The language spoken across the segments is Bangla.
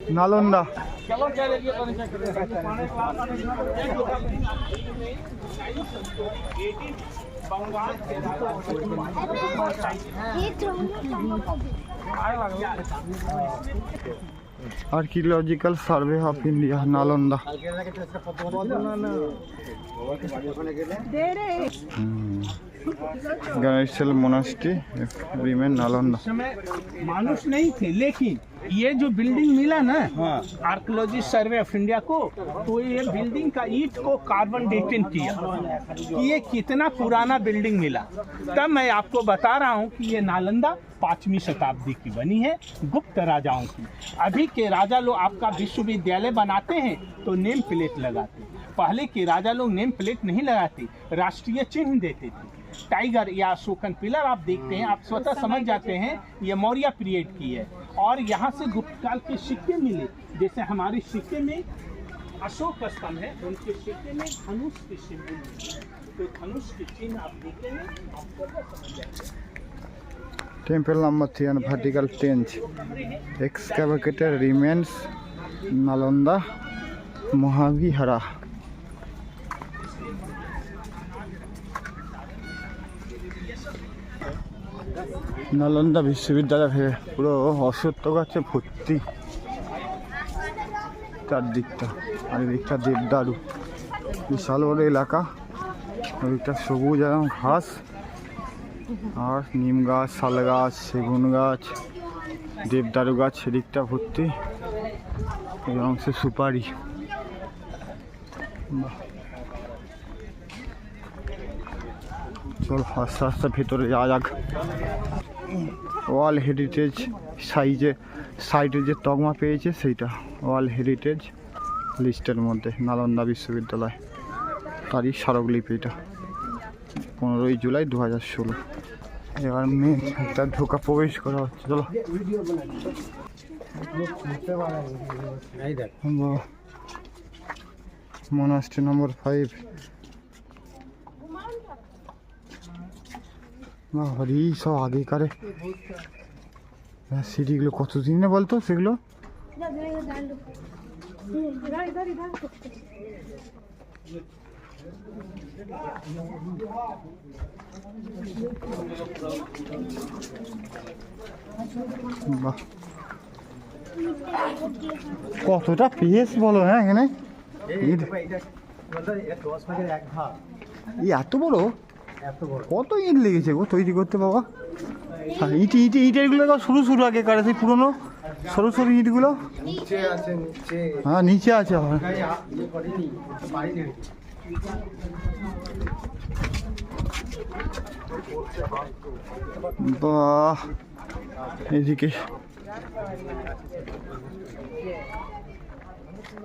Nalanda. Archaeological survey of India Nalanda गणेशल monastery वीमेन नालंदा। मानुष नहीं थे लेकिन ये जो बिल्डिंग मिला ना आर्कोलॉजी सर्वे ऑफ़ इंडिया को तो ये बिल्डिंग का ईट को कार्बन डेटिंग किया। कि ये कितना पुराना बिल्डिंग मिला। तब मैं आपको बता रहा हूँ कि ये नालंदा पांचवी शताब्दी की बनी है गुप्त राजाओं की। अभी के राजा लोग आपका विश्वविद्यालय बनाते हैं तो नेम प्लेट लगाते पहले के राजा लोग नेम प्लेट नहीं लगाते राष्ट्रीय चिन्ह देते थे। टाइगर या अशोकन पिलर आप देखते हैं आप स्वतः समझ जाते हैं ये मौर्य पीरियड की है। और यहाँ से गुप्त काल के सिक्के मिले जैसे हमारे सिक्के में अशोक स्तंभ है उनके सिक्के में धनुष के सिंबल मिले तो धनुष के चिन्ह आप देखेंगे आप स्वतः समझ जाएँगे temple number three and vertical tench excavated remains Nalanda Mahavihara Nalanda বিশ্ববিদ্যালয় ভেবে পুরো অসত্য গাছে ভর্তি। চারদিকটা আর এদিকটা দেবদারু। বিশাল বড় এলাকা। ওইদিকটা সবুজ এবং ঘাস। আর নিম গাছ, শাল গাছ, সেগুন গাছ, দেবদারু গাছ সেদিকটা ভর্তি। এবং সে সুপারি। বাহ। চল আস্তে আস্তে ভেতরে যাওয়া যাক। ওয়ার্ল্ড হেরিটেজ সাইজে সাইটে যে তকমা পেয়েছে সেইটা। ওয়ার্ল্ড হেরিটেজ লিস্টের মধ্যে নালন্দা বিশ্ববিদ্যালয়। তারই স্মারকলিপি এটা। পনেরোই জুলাই দু হাজার ষোলো। এবার মেয়ে একটা ঢোকা প্রবেশ করা হচ্ছে চলো। মনাস্ট্রি নম্বর ফাইভ হরি সব আগেকারে। হ্যাঁ, সিটিগুলো কত দিনে বলতো সেগুলো? বাহ। কতটা পেস বলো হ্যাঁ এখানে? এত বড়? কত ইট লেগেছে গো তৈরি করতে বাবা? হ্যাঁ ইট ইট ইটেরগুলো তো সরু সরু আগে কাটে সেই পুরোনো সরু সরু ইটগুলো? হ্যাঁ নিচে আছে ইয়ে বাহ এদিকে।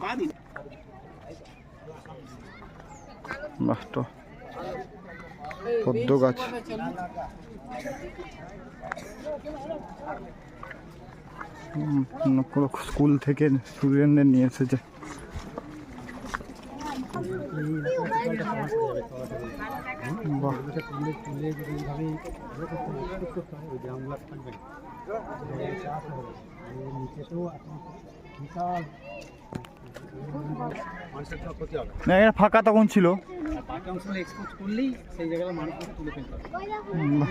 বাহ বাহ তো পদ্ম গাছ কোনো স্কুল থেকে স্টুডেন্টদের নিয়ে এসেছে। বাহ। না এটা ফাঁকা তখন ছিল। করলেই সেই জায়গায় মানুষ তুলে ফেলতে হবে হুম, বাহ।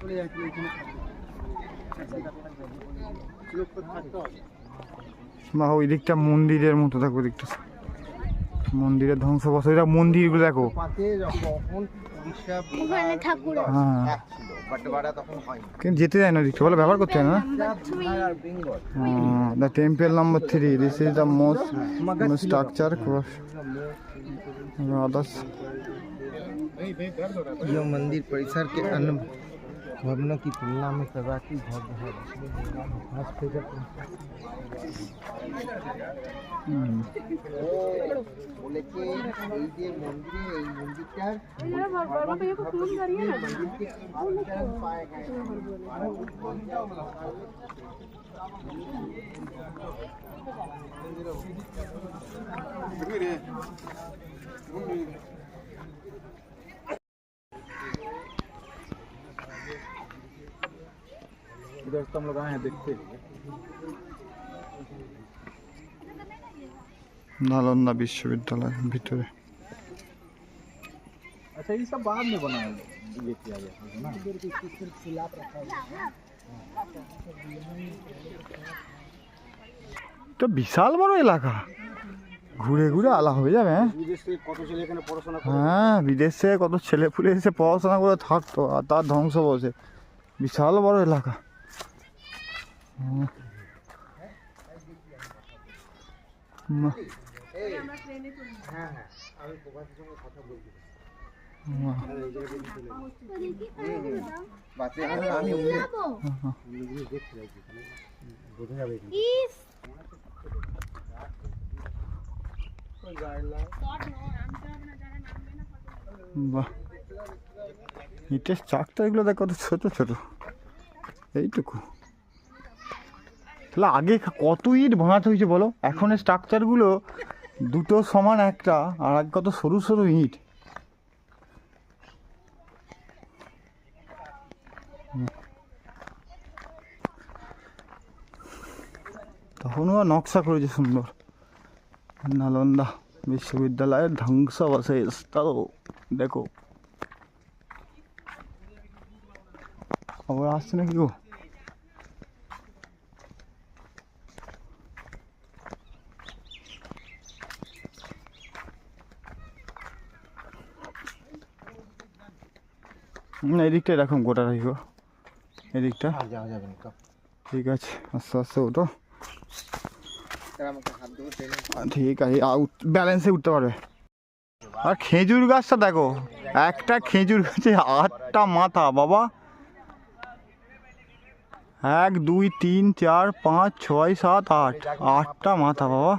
চলে যায় বা ওই দিকটা মন্দিরের মতো দেখো ওই দিকটা। মন্দিরের ধ্বংসবশ এটা মন্দিরগুলো দেখো। হ্যাঁ। এক ছিল বাট ওটা তখন হয়নি কিন্তু যেতে যায় না দিকটা বলে ব্যবহার করতে হয় না আর Bengal the temple number three this is the most structure cross others यह मंदिर परिसर के अन्य भवनों की तुलना में सर्वाधिक भव्य है इधर तो हम लोग आए हैं देखते নালন্দা বিশ্ববিদ্যালয়ের ভিতরে अच्छा ये सब बाद में बनाया ये किया गया है ना তো বিশাল বড় এলাকা ঘুরে ঘুরে আলা হয়ে যাবে হ্যাঁ বিদেশ থেকে কত ছেলে এখানে পড়াশোনা হ্যাঁ বিদেশে কত ছেলে পুলে এসে পড়াশোনা করে থাকতো আর তার ধ্বংস বসে বিশাল বড় এলাকা হুম। বাহ। ইটের চাকটা এগুলো দেখ ছোট ছোট এইটুকু তাহলে আগে কত ইট ভাঙাতে হয়েছে বলো? এখন স্ট্রাকচারগুলো দুটো সমান একটা, আর আগে কত সরু সরু ইট। তখনও নকশা করেছে সুন্দর। নালন্দা বিশ্ববিদ্যালয়ের ধ্বংসাবশেষ। তাও দেখো। খবর আসছে নাকি গো? না এদিকটা এরকম গোটা রাখব এদিকটা। ঠিক আছে আস্তে আস্তে ওঠো। ঠিক আছে ব্যালেন্সে উঠতে পারবে। আর খেজুর গাছটা দেখো একটা খেজুর গাছে আটটা মাথা বাবা। এক দুই তিন চার পাঁচ ছয় সাত আট আটটা মাথা বাবা।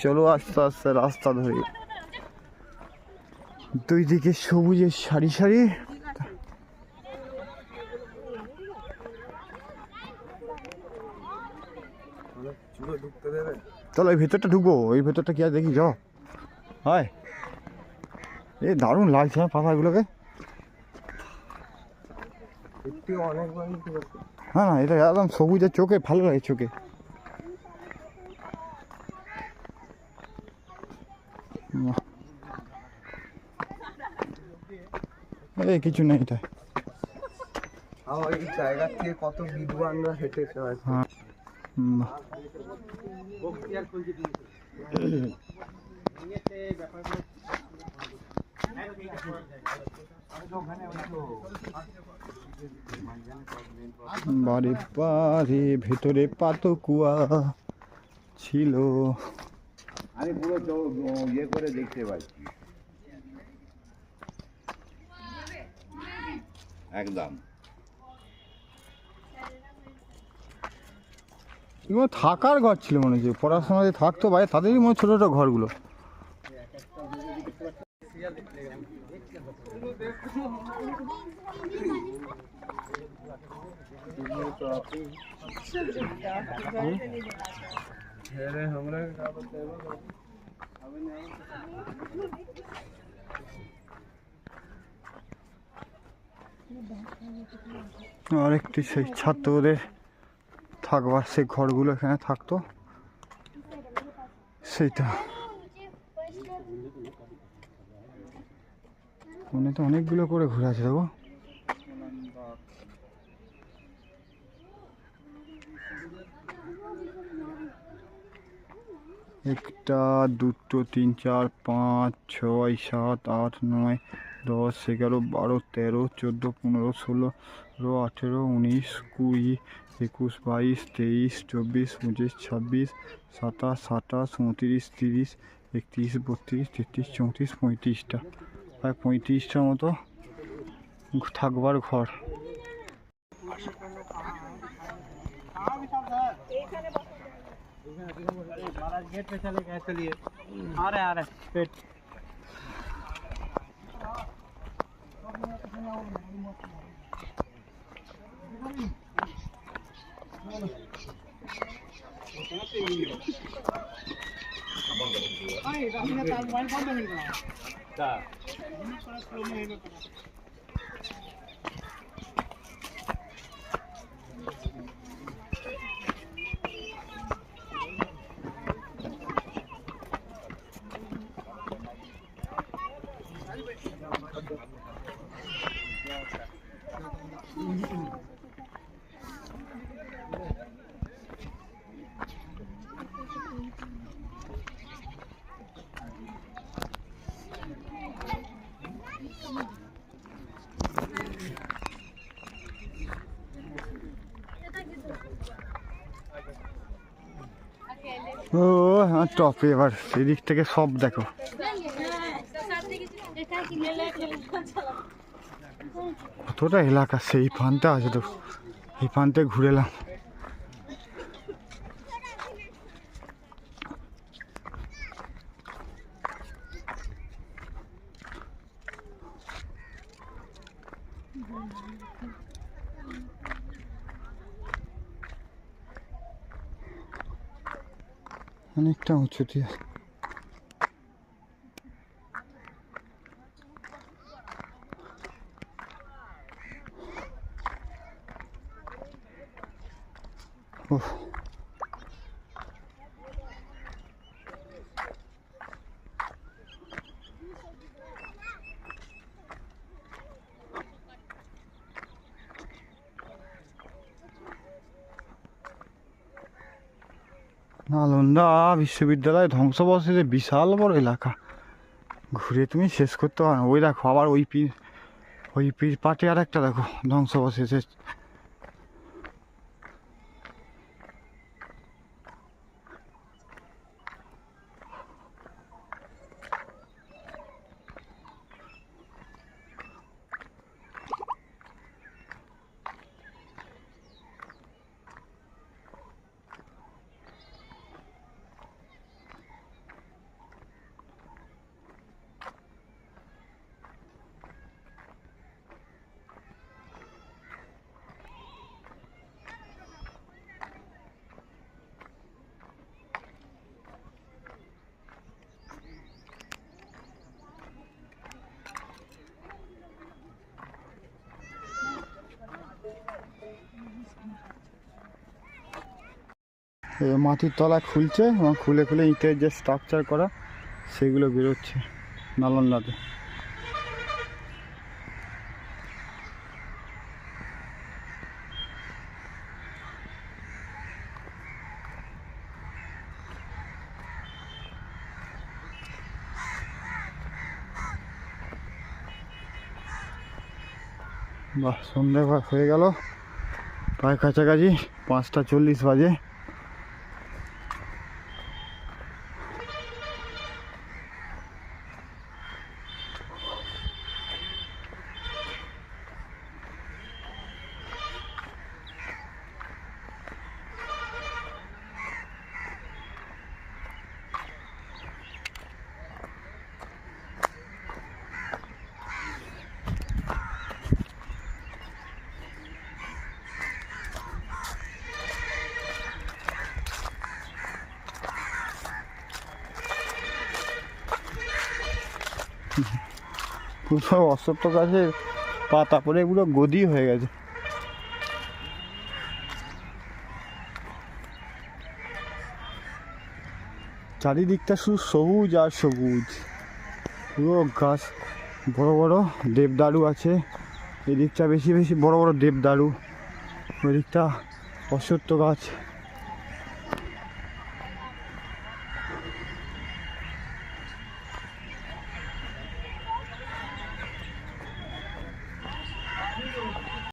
চলো আস্তে আস্তে রাস্তা ধরে। দুই দিকে সবুজের সারি সারি। চলো এই ভেতরটা ঢুকবো। এই ভেতরটা কি আর দেখি যাও। হয়। এ দারুণ লাগছে না পাতাগুলোকে? হ্যাঁ না এটা একদম সবুজের চোখে ভালো লাগে চোখে। কিছু নেই এটা আমার এই জায়গা থেকে কত বিদ্বানরা হেঁটেছে হয়তো হুম, বাহ। বারে বারে ভেতরে পাতকুয়া ছিল। আমি পুরো ইয়ে করে দেখতে পাচ্ছি। একদম। এগুলো থাকার ঘর ছিল মনে হচ্ছে। পড়াশোনা যে থাকতো বাইরে তাদেরই মনে ছোটো ছোটো ঘরগুলো। আর একটি সেই ছাত্রদের থাকবার, সেই ঘরগুলো এখানে থাকতো। সেইটা। মনে তো অনেকগুলো করে ঘুরে আছে, দেখো। একটা, দুটো, তিন, চার, পাঁচ, ছয়, সাত, আট, নয় দশ এগারো বারো তেরো চোদ্দ পনেরো ষোলো আঠেরো উনিশ কুড়ি একুশ বাইশ তেইশ চব্বিশ পঁচিশ ছাব্বিশ সাতাশ আঠাশ উনতিরিশ তিরিশ একত্রিশ বত্রিশ তেত্রিশ চৌত্রিশ পঁয়ত্রিশটা। প্রায় পঁয়ত্রিশটার মতো থাকবার ঘর। Ay, kami na tayo. One comment na. Da. Ano para sa mga ও হ্যাঁ টপে এবার সেদিক থেকে সব দেখো। কতটা এলাকা, সেই প্রান্তে আছে তো। এই প্রান্তে ঘুরে Hani uçurdu ya. Of. Nalanda বিশ্ববিদ্যালয় ধ্বংসবশেষে বিশাল বড় এলাকা। ঘুরে তুমি শেষ করতে পারো ওই দেখো, আবার ওই পি ওই পি পাটে আর একটা দেখো, ধ্বংসবশেষে মাটির তলা খুলছে এবং খুলে খুলে ইটের যে স্ট্রাকচার করা, সেগুলো বেরোচ্ছে নালন্দাতে বাহ সন্ধে হয়ে গেল। প্রায় কাছাকাছি পাঁচটা চল্লিশ বাজে। অশ্বত্থ গাছের পাতা পরে এগুলো গদি হয়ে গেছে। চারিদিকটা শুধু সবুজ আর সবুজ। পুরো গাছ, বড় বড় দেবদারু আছে। এদিকটা বেশি বেশি বড় বড় দেবদারু। ওই দিকটা অশ্বত্থ গাছ